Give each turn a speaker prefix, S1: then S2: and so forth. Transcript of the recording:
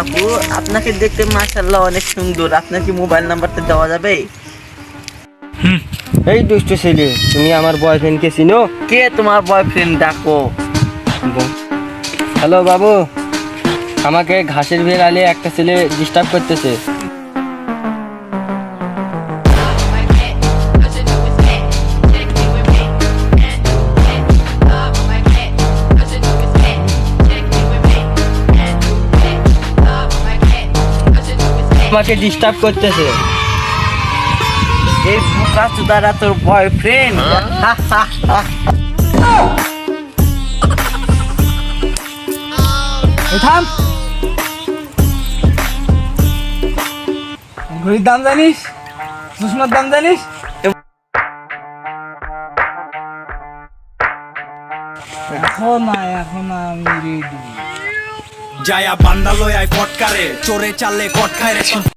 S1: আপু আপনাকে দেখতে মাশাল্লাহ অনেক সুন্দর। আপনার কি মোবাইল নাম্বারটা দেওয়া যাবে?
S2: এই দুষ্ট ছেলে তুমি আমার বয়ফ্রেন্ডকে চিনো?
S1: কে তোমার বয়ফ্রেন্ড ডাকো।
S2: হ্যালো বাবু আমাকে ঘাসের ভেড়ালে একটা ছেলে ডিস্টার্ব করতেছে। আমাকে ডিস্টার্ব করতেছে।
S1: এই বোকা চুদারা তোর বয়ফ্রেন্ড
S3: থাম। ঘড়ির দাম জানিস? চশমার দাম জানিস? এখন না এখন আমি রেডি
S4: যায়া বান্দা লয় আই ফটকারে চোরে চালে কট খায় রে